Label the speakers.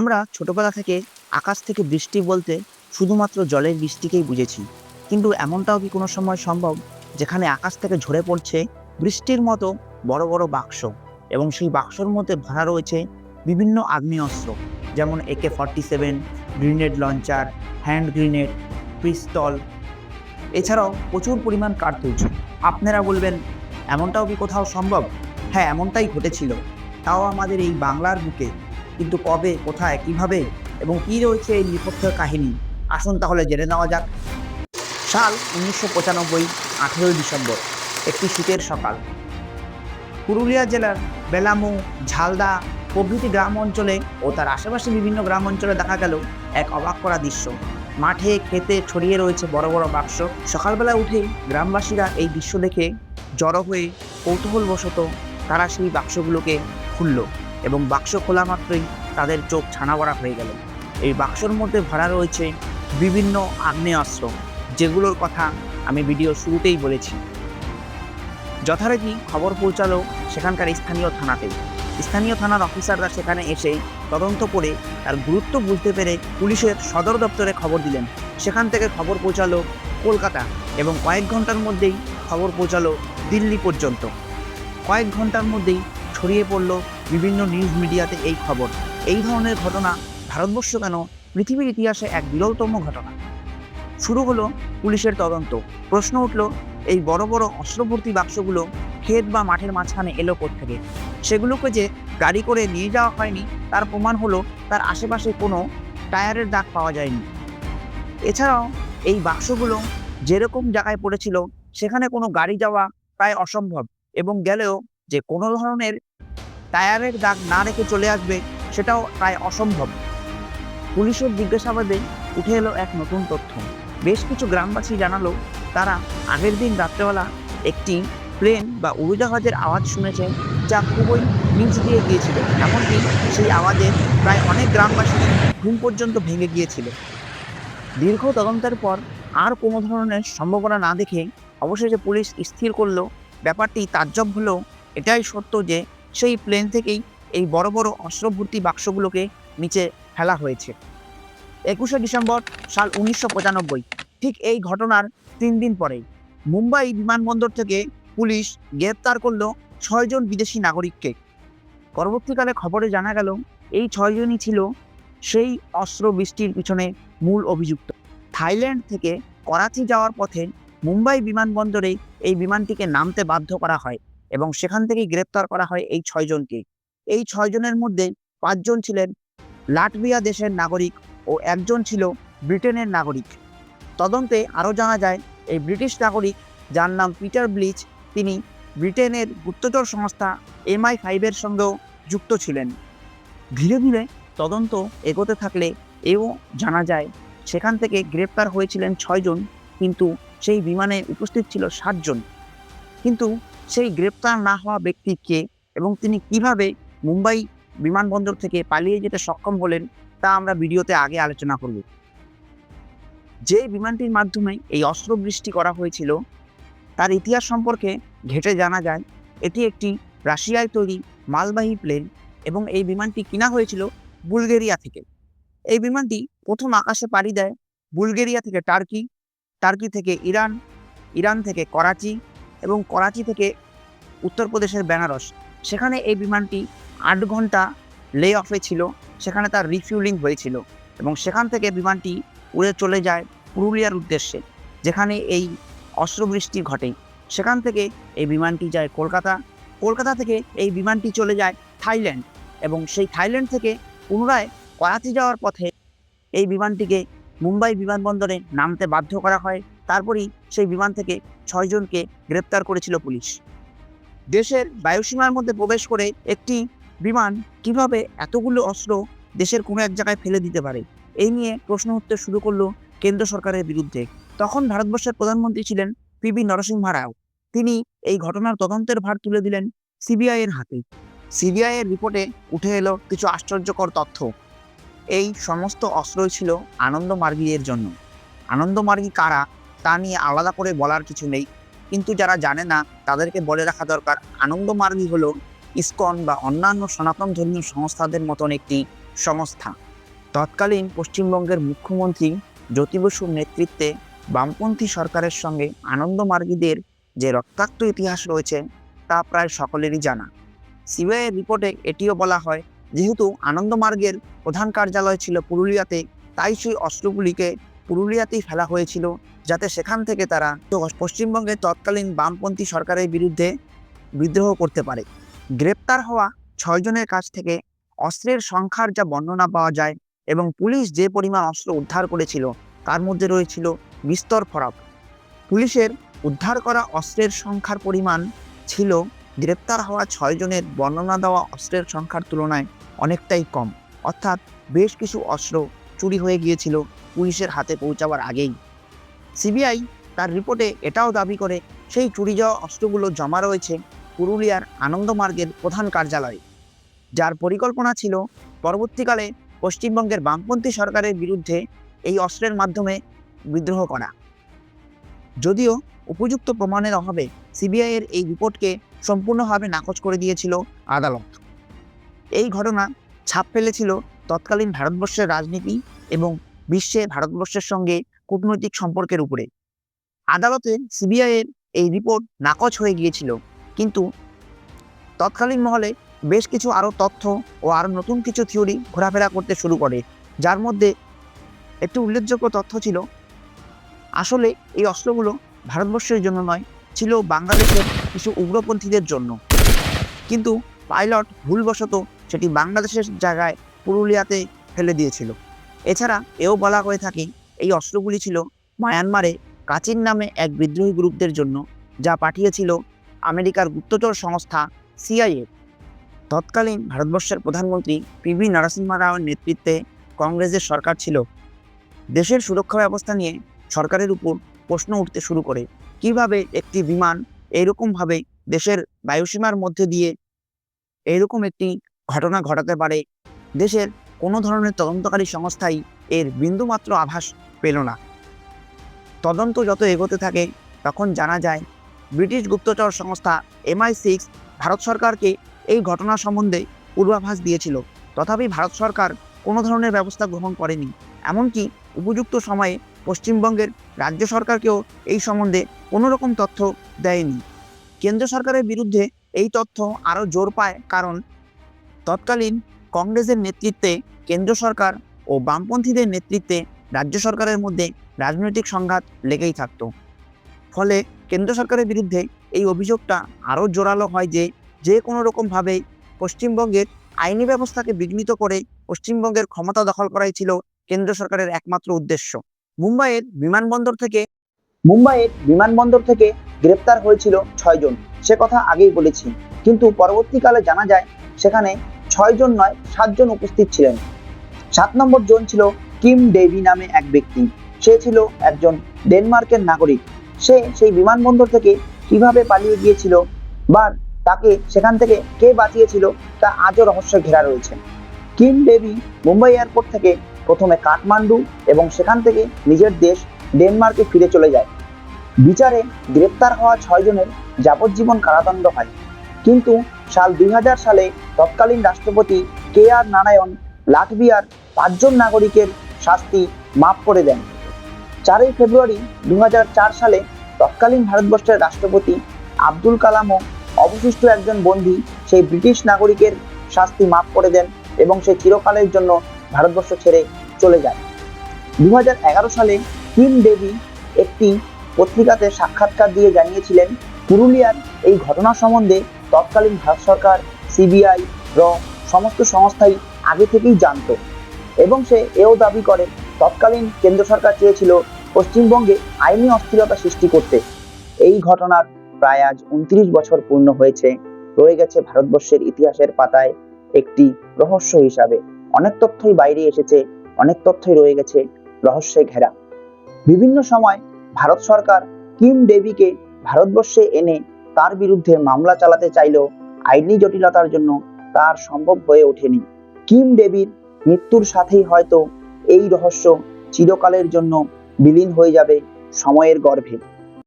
Speaker 1: আমরা ছোটবেলা থেকে আকাশ থেকে বৃষ্টি বলতে শুধুমাত্র জলের বৃষ্টিকেই বুঝেছি। কিন্তু এমনটাও কি কোনো সময় সম্ভব যেখানে আকাশ থেকে ঝরে পড়ছে বৃষ্টির মতো বড় বড় বাক্স এবং সেই বাক্সর মধ্যে ভরা রয়েছে বিভিন্ন আগ্নেয়াস্ত্র? যেমন AK forty seven grenade launcher, hand grenade, পিস্তল। এছাড়াও প্রচুর পরিমাণ কার্তুজ। আপনারা বলবেন, এমনটাও কি কোথাও সম্ভব? হ্যাঁ এমনটাই ঘটেছিল। তাও আমাদের এই বাংলার বুকে কিন্তু কবে, কোথায়, কীভাবে এবং কী রয়েছে এই নেপথ্যের কাহিনী? আসুন তাহলে জেনে নেওয়া যাক। সাল উনিশশো পঁচানব্বই, আঠেরোই ডিসেম্বর, একটি শীতের সকাল। পুরুলিয়া জেলার বেলামু, ঝালদা প্রভৃতি গ্রাম অঞ্চলে ও তার আশেপাশে বিভিন্ন গ্রাম অঞ্চলে দেখা গেল এক অবাক করা দৃশ্য। মাঠে খেতে ছড়িয়ে রয়েছে বড় বড় বাক্স। সকালবেলা উঠেই গ্রামবাসীরা এই দৃশ্য দেখে জড়ো হয়ে কৌতূহলবশত তারা সেই বাক্সগুলোকে খুলল। এবং বাক্স খোলা মাত্রই তাদের চোখ ছানাবড়া হয়ে গেল। এই বাক্সর মধ্যে ভরা রয়েছে বিভিন্ন আগ্নেয়াস্ত্র যেগুলোর কথা আমি ভিডিও শুরুতেই বলেছি। যথারীতি খবর পৌঁছালো সেখানকার স্থানীয় থানাতে। স্থানীয় থানার অফিসাররা সেখানে এসে তদন্ত করে তার গুরুত্ব বুঝতে পেরে পুলিশের সদর দপ্তরে খবর দিলেন। সেখান থেকে খবর পৌঁছালো কলকাতা এবং কয়েক ঘণ্টার মধ্যেই খবর পৌঁছালো দিল্লি পর্যন্ত। কয়েক ঘণ্টার মধ্যেই ছড়িয়ে পড়ল বিভিন্ন নিউজ মিডিয়াতে এই খবর। এই ধরনের ঘটনা ভারতবর্ষ কেন পৃথিবীর ইতিহাসে এক বিরলতম ঘটনা? শুরু হলো পুলিশের তদন্ত। প্রশ্ন উঠল, এই বড় বড় অস্ত্রভর্তি বাক্সগুলো ক্ষেত বা মাঠের মাঝখানে এলো থেকে সেগুলোকে যে গাড়ি করে নিয়ে যাওয়া হয়নি, তার প্রমাণ হলো তার আশেপাশে কোনো টায়ারের দাগ পাওয়া যায়নি। এছাড়াও এই বাক্সগুলো যেরকম জায়গায় পড়েছিল, সেখানে কোনো গাড়ি যাওয়া প্রায় অসম্ভব এবং গেলেও যে কোনো ধরনের টায়ারের দাগ না রেখে চলে আসবে, সেটাও প্রায় অসম্ভব। পুলিশের জিজ্ঞাসাবাদে উঠে এলো এক নতুন তথ্য। বেশ কিছু গ্রামবাসী জানালো, তারা আগের দিন রাত্রেবেলা একটি প্লেন বা উড়োজাহাজের আওয়াজ শুনেছে, যা খুবই নিচ দিয়ে গিয়েছিল। এমনকি সেই আওয়াজে প্রায় অনেক গ্রামবাসী ঘুম পর্যন্ত ভেঙে গিয়েছিল। দীর্ঘ তদন্তের পর আর কোনো ধরনের সম্ভাবনা না দেখে অবশেষে পুলিশ স্থির করল। ব্যাপারটি তাজ্জব হলেও এটাই সত্য যে সেই প্লেন থেকেই এই বড় বড় অস্ত্রভর্তি বাক্সগুলোকে নিচে ফেলা হয়েছে। একুশে ডিসেম্বর সাল উনিশশো পঁচানব্বই, ঠিক এই ঘটনার তিন দিন পরেই মুম্বাই বিমানবন্দর থেকে পুলিশ গ্রেপ্তার করল ছয়জন বিদেশি নাগরিককে। পরবর্তীকালে খবরে জানা গেল, এই ছয়জনই ছিল সেই অস্ত্র বৃষ্টির পিছনে মূল অভিযুক্ত। থাইল্যান্ড থেকে করাচি যাওয়ার পথে মুম্বাই বিমানবন্দরে এই বিমানটিকে নামতে বাধ্য করা হয়। এবং সেখান থেকেই গ্রেপ্তার করা হয় এই ছয়জনকে এই ছয়জনের মধ্যে পাঁচজন ছিলেন লাটভিয়া দেশের নাগরিক ও একজন ছিল ব্রিটেনের নাগরিক। তদন্তে আরও জানা যায়, এই ব্রিটিশ নাগরিক, যার নাম পিটার ব্লিচ, তিনি ব্রিটেনের গুপ্তচর সংস্থা এমআই ফাইভের সঙ্গেও যুক্ত ছিলেন। ধীরে ধীরে তদন্ত এগোতে থাকলে এও জানা যায়, সেখান থেকে গ্রেপ্তার হয়েছিলেন ছয়জন, কিন্তু সেই বিমানে উপস্থিত ছিল সাতজন। কিন্তু সেই গ্রেপ্তার না হওয়া ব্যক্তি কে এবং তিনি কীভাবে মুম্বাই বিমানবন্দর থেকে পালিয়ে যেতে সক্ষম হলেন, তা আমরা ভিডিওতে আগে আলোচনা করব। যে বিমানটির মাধ্যমে এই অস্ত্র বৃষ্টি করা হয়েছিল, তার ইতিহাস সম্পর্কে ঘেটে জানা যায়, এটি একটি রাশিয়ায় তৈরি মালবাহী প্লেন এবং এই বিমানটি কিনা হয়েছিল বুলগেরিয়া থেকে। এই বিমানটি প্রথম আকাশে পাড়ি দেয় বুলগেরিয়া থেকে টার্কি টার্কি থেকে ইরান ইরান থেকে করাচি এবং করাচি থেকে উত্তরপ্রদেশের বেনারস। সেখানে এই বিমানটি আট ঘণ্টা লে অফে ছিল। সেখানে তার রিফিউলিং হয়েছিল এবং সেখান থেকে বিমানটি উড়ে চলে যায় পুরুলিয়ার উদ্দেশ্যে, যেখানে এই অস্ত্রবৃষ্টি ঘটে। সেখান থেকে এই বিমানটি যায় কলকাতা। কলকাতা থেকে এই বিমানটি চলে যায় থাইল্যান্ড এবং সেই থাইল্যান্ড থেকে পুনরায় করাচি যাওয়ার পথে এই বিমানটিকে মুম্বাই বিমানবন্দরে নামতে বাধ্য করা হয়। তারপরই সেই বিমান থেকে ছয়জনকে গ্রেপ্তার করেছিল পুলিশ। দেশের বায়ুসীমার মধ্যে প্রবেশ করে একটি বিমান কীভাবে এতগুলো অস্ত্র দেশের কোনো এক জায়গায় ফেলে দিতে পারে এই নিয়ে প্রশ্ন উঠতে শুরু করল কেন্দ্র সরকারের বিরুদ্ধে। তখন ভারতবর্ষের প্রধানমন্ত্রী ছিলেন পিবি নরসিংহ রাও। তিনি এই ঘটনার তদন্তের ভার তুলে দিলেন সিবিআই এর হাতে। সিবিআই এর রিপোর্টে উঠে এলো কিছু আশ্চর্যকর তথ্য। এই সমস্ত অস্ত্রই ছিল আনন্দমার্গীদের জন্য। আনন্দমার্গী কারা তা নিয়ে আলাদা করে বলার কিছু নেই। কিন্তু যারা জানে না, তাদেরকে বলে রাখা দরকার আনন্দমার্গী হল ইসকন বা অন্যান্য সনাতন ধর্মীয় সংস্থাদের মতন একটি সংস্থা। তৎকালীন পশ্চিমবঙ্গের মুখ্যমন্ত্রী জ্যোতি বসুর নেতৃত্বে বামপন্থী সরকারের সঙ্গে আনন্দমার্গীদের যে রক্তাক্ত ইতিহাস রয়েছে, তা প্রায় সকলেরই জানা। সিবিআইয়ের রিপোর্টে এটিও বলা হয়, যেহেতু আনন্দমার্গের প্রধান কার্যালয় ছিল পুরুলিয়াতে, তাই সেই অস্ত্রগুলিকে পুরুলিয়াতেই ফেলা হয়েছিল, যাতে সেখান থেকে তারা পশ্চিমবঙ্গের তৎকালীন বামপন্থী সরকারের বিরুদ্ধে বিদ্রোহ করতে পারে। গ্রেপ্তার হওয়া ছয়জনের কাছ থেকে অস্ত্রের সংখ্যার যা বর্ণনা পাওয়া যায় এবং পুলিশ যে পরিমাণ অস্ত্র উদ্ধার করেছিল, তার মধ্যে রয়েছিল বিস্তর ফরাক। পুলিশের উদ্ধার করা অস্ত্রের সংখ্যার পরিমাণ ছিল, গ্রেপ্তার হওয়া ছয়জনের বর্ণনা দেওয়া অস্ত্রের সংখ্যার তুলনায় অনেকটাই কম। অর্থাৎ বেশ কিছু অস্ত্র চুরি হয়ে গিয়েছিল পুলিশের হাতে পৌঁছাবার আগেই। সিবিআই তার রিপোর্টে এটাও দাবি করে, সেই চুরি যাওয়া অস্ত্রগুলো জমা রয়েছে পুরুলিয়ার আনন্দমার্গের প্রধান কার্যালয়ে। যার পরিকল্পনা ছিল, পরবর্তীকালে পশ্চিমবঙ্গের বামপন্থী সরকারের বিরুদ্ধে এই অস্ত্রের মাধ্যমে বিদ্রোহ করা। যদিও উপযুক্ত প্রমাণের অভাবে সিবিআইয়ের এই রিপোর্টকে সম্পূর্ণভাবে নাকচ করে দিয়েছিল আদালত। এই ঘটনা ছাপ ফেলেছিল তৎকালীন ভারতবর্ষের রাজনীতি এবং বিশ্বে ভারতবর্ষের সঙ্গে কূটনৈতিক সম্পর্কের উপরে। আদালতে সিবিআইয়ের এই রিপোর্ট নাকচ হয়ে গিয়েছিল। কিন্তু তৎকালীন মহলে বেশ কিছু আরও তথ্য ও আরও নতুন কিছু থিওরি ঘোরাফেরা করতে শুরু করে, যার মধ্যে একটি উল্লেখযোগ্য তথ্য ছিল, আসলে এই অস্ত্রগুলো ভারতবর্ষের জন্য নয়, ছিল বাংলাদেশের কিছু উগ্রপন্থীদের জন্য। কিন্তু পাইলট ভুলবশত সেটি বাংলাদেশের জায়গায় পুরুলিয়াতে ফেলে দিয়েছিল। এছাড়া এও বলা হয়ে থাকে, এই অস্ত্রগুলি ছিল মায়ানমারে কাচিন নামে এক বিদ্রোহী গ্রুপদের জন্য, যা পাঠিয়েছিল আমেরিকার গুপ্তচর সংস্থা সিআইএ। তৎকালীন ভারতবর্ষের প্রধানমন্ত্রী পিভি নরসিংহ রাওয়ের নেতৃত্বে কংগ্রেসের সরকার ছিল। দেশের সুরক্ষা ব্যবস্থা নিয়ে সরকারের উপর প্রশ্ন উঠতে শুরু করে, কীভাবে একটি বিমান এইরকমভাবে দেশের বায়ুসীমার মধ্যে দিয়ে এইরকম একটি ঘটনা ঘটাতে পারে? দেশের কোনো ধরনের তদন্তকারী সংস্থাই এর বিন্দুমাত্র আভাস পেল না। তদন্ত যত এগোতে থাকে, তখন জানা যায়, ব্রিটিশ গুপ্তচর সংস্থা এমআই সিক্স ভারত সরকারকে এই ঘটনা সম্বন্ধে পূর্বাভাস দিয়েছিল। তথাপি ভারত সরকার কোনো ধরনের ব্যবস্থা গ্রহণ করেনি। এমনকি উপযুক্ত সময়ে পশ্চিমবঙ্গের রাজ্য সরকারকেও এই সম্বন্ধে কোনো রকম তথ্য দেয়নি। কেন্দ্র সরকারের বিরুদ্ধে এই তথ্য আরও জোর পায় কারণ, তৎকালীন কংগ্রেসের নেতৃত্বে কেন্দ্র সরকার ও বামপন্থীদের নেতৃত্বে রাজ্য সরকারের মধ্যে রাজনৈতিক সংঘাত লেগেই থাকতো। ফলে কেন্দ্র সরকারের বিরুদ্ধে এই অভিযোগটা আরও জোরালো হয় যে যে কোনো রকমভাবে পশ্চিমবঙ্গের আইনি ব্যবস্থাকে বিঘ্নিত করে পশ্চিমবঙ্গের ক্ষমতা দখল করাই ছিল কেন্দ্র সরকারের একমাত্র উদ্দেশ্য। মুম্বাইয়ের বিমানবন্দর থেকে মুম্বাইয়ের বিমানবন্দর থেকে গ্রেপ্তার হয়েছিল ছয়জন, সে কথা আগেই বলেছি। কিন্তু পরবর্তীকালে জানা যায়, সেখানে ছয়জন নয় সাতজন উপস্থিত ছিলেন। সাত নম্বর জন ছিল কিম ডেভি নামে এক ব্যক্তি। সে ছিল একজন ডেনমার্কের নাগরিক। সে সেই বিমানবন্দর থেকে কীভাবে পালিয়ে গিয়েছিল বা তাকে সেখান থেকে কে বাঁচিয়েছিল, তা আজও রহস্য ঘেরা রয়েছে। কিম ডেভি মুম্বাই এয়ারপোর্ট থেকে প্রথমে কাঠমান্ডু এবং সেখান থেকে নিজের দেশ ডেনমার্কে ফিরে চলে যায়। বিচারে গ্রেপ্তার হওয়া ছয়জনের যাবজ্জীবন কারাদণ্ড হয়। কিন্তু সাল দুই হাজার সালে তৎকালীন রাষ্ট্রপতি কে আর নারায়ণ লাটভিয়ার পাঁচজন নাগরিকের শাস্তি মাফ করে দেন। চারই ফেব্রুয়ারি দু হাজার চার সালে তৎকালীন ভারতবর্ষের রাষ্ট্রপতি আব্দুল কালামও অবশিষ্ট একজন বন্দী সেই ব্রিটিশ নাগরিকের শাস্তি মাফ করে দেন এবং সে চিরকালের জন্য ভারতবর্ষ ছেড়ে চলে যায়। দু হাজার এগারো সালে কিম দেবী একটি পত্রিকাতে সাক্ষাৎকার দিয়ে জানিয়েছিলেন পুরুলিয়ার এই ঘটনা সম্বন্ধে তৎকালীন ভারত সরকার, সিবিআই, র, সমস্ত সংস্থাই আগে থেকেই জানতো এবং সে এও দাবি করে, তৎকালীন কেন্দ্র সরকার চেয়েছিল পশ্চিমবঙ্গে আইনি অস্থিরতা সৃষ্টি করতে। এই ঘটনার প্রায় আজ উনত্রিশ বছর পূর্ণ হয়েছে, রয়ে গেছে ভারতবর্ষের ইতিহাসের পাতায় একটি রহস্য হিসাবে। অনেক তথ্যই বাইরে এসেছে, অনেক তথ্যই রয়ে গেছে রহস্যে ঘেরা। বিভিন্ন সময় ভারত সরকার কিম দেবীকে ভারতবর্ষে এনে তার বিরুদ্ধে মামলা চালাতে চাইলেও আইনি জটিলতার জন্য তার সম্ভব হয়ে ওঠেনি। কিম ডেভির মৃত্যুর সাথেই হয়তো এই রহস্য চিরকালের জন্য বিলীন হয়ে যাবে সময়ের গর্ভে।